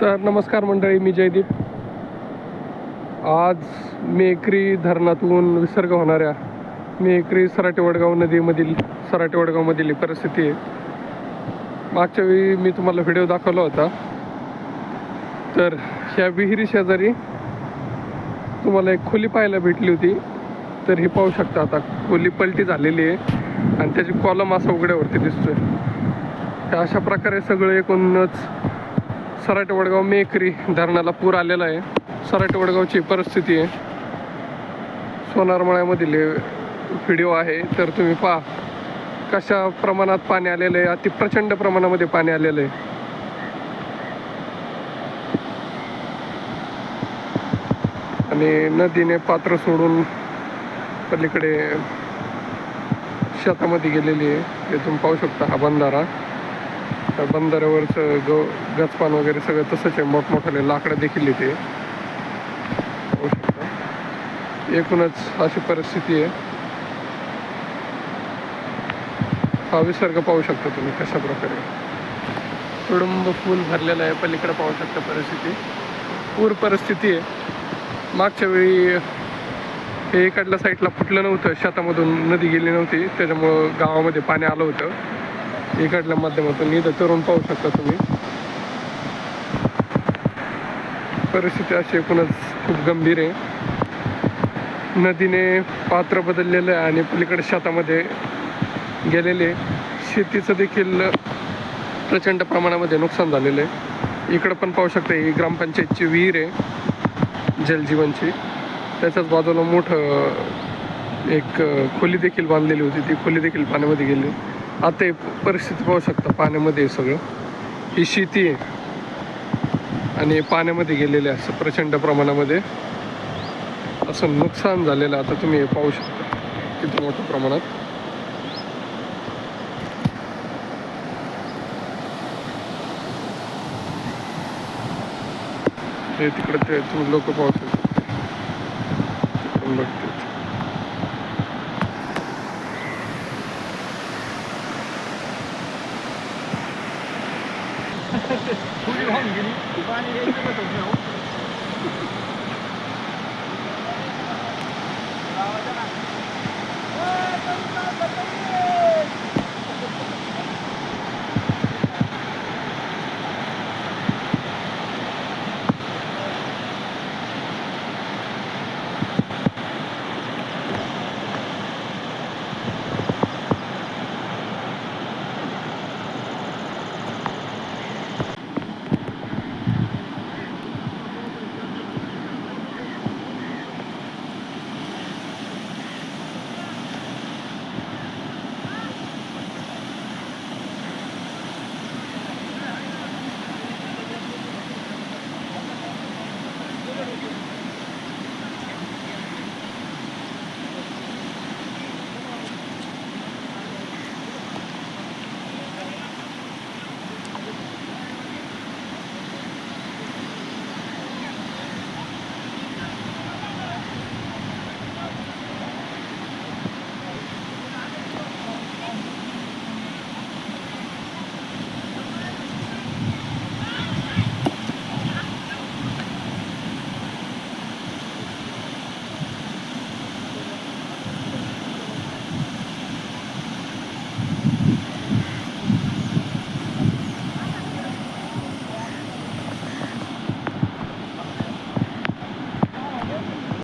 तर नमस्कार मंडळी मी जयदीप. आज मेकरी धरणातून विसर्ग होणाऱ्या मेकरी सराटे वडगाव नदीमधील सराटे वडगावमधील परिस्थिती आहे. मागच्या वेळी मी तुम्हाला व्हिडिओ दाखवला होता. तर ह्या विहिरी शेजारी तुम्हाला एक खोली पाहायला भेटली होती. तर हे पाहू शकता आता खोली पलटी झालेली आहे आणि त्याची कॉलम असा उघड्यावरती दिसतोय. तर अशा प्रकारे सगळं एकूणच सराटे वडगाव मेकरी धरणाला पूर आलेला आहे. सराटे वडगावची परिस्थिती आहे. सोनारमळ्यामधील व्हिडिओ आहे. तर तुम्ही पहा कशा प्रमाणात पाणी आलेलं आहे. अति प्रचंड प्रमाणामध्ये पाणी आलेलं आहे. आणि नदीने पात्र सोडून पलीकडे शेतामध्ये गेलेली आहे. हे तुम्ही पाहू शकता हा बंधारा. त्या बंधाऱ्यावरचं ग गचपान वगैरे सगळं तसंच आहे. मोठमोठाले लाकडं देखील इथे पाहू शकता. एकूणच अशी परिस्थिती आहे. हा विसर्ग पाहू शकता तुम्ही कशा प्रकारे. तुडुंब फुल भरलेलं आहे. पलीकडे पाहू शकता परिस्थिती. पूर परिस्थिती आहे. मागच्या वेळी हे इकडल्या साईडला फुटलं नव्हतं. शेतामधून नदी गेली नव्हती. त्याच्यामुळं गावामध्ये पाणी आलं होतं. इकडल्या माध्यमातून इथं तरुण पाहू शकता तुम्ही. परिस्थिती अशी एकूणच खूप गंभीर आहे. नदीने पात्र बदललेलं आहे आणि पलीकडे शेतामध्ये गेलेले शेतीचं देखील प्रचंड प्रमाणामध्ये नुकसान झालेलं आहे. इकडं पण पाहू शकता ही ग्रामपंचायतची विहीर आहे जलजीवनची. त्याच्याच बाजूला मोठं एक खोली देखील बांधलेली होती. ती खोली देखील पाण्यामध्ये गेली. आता परिस्थिती पाहू शकता पाण्यामध्ये सगळं. ही शेती आहे. आणि पाण्यामध्ये गेलेले असं प्रचंड प्रमाणामध्ये असं नुकसान झालेलं आता तुम्ही हे पाहू शकता. किती मोठ्या प्रमाणात. हे तिकडे ते तुम्ही लोक पाहू शकता. 我帮你给你，我帮你给你扔个手机。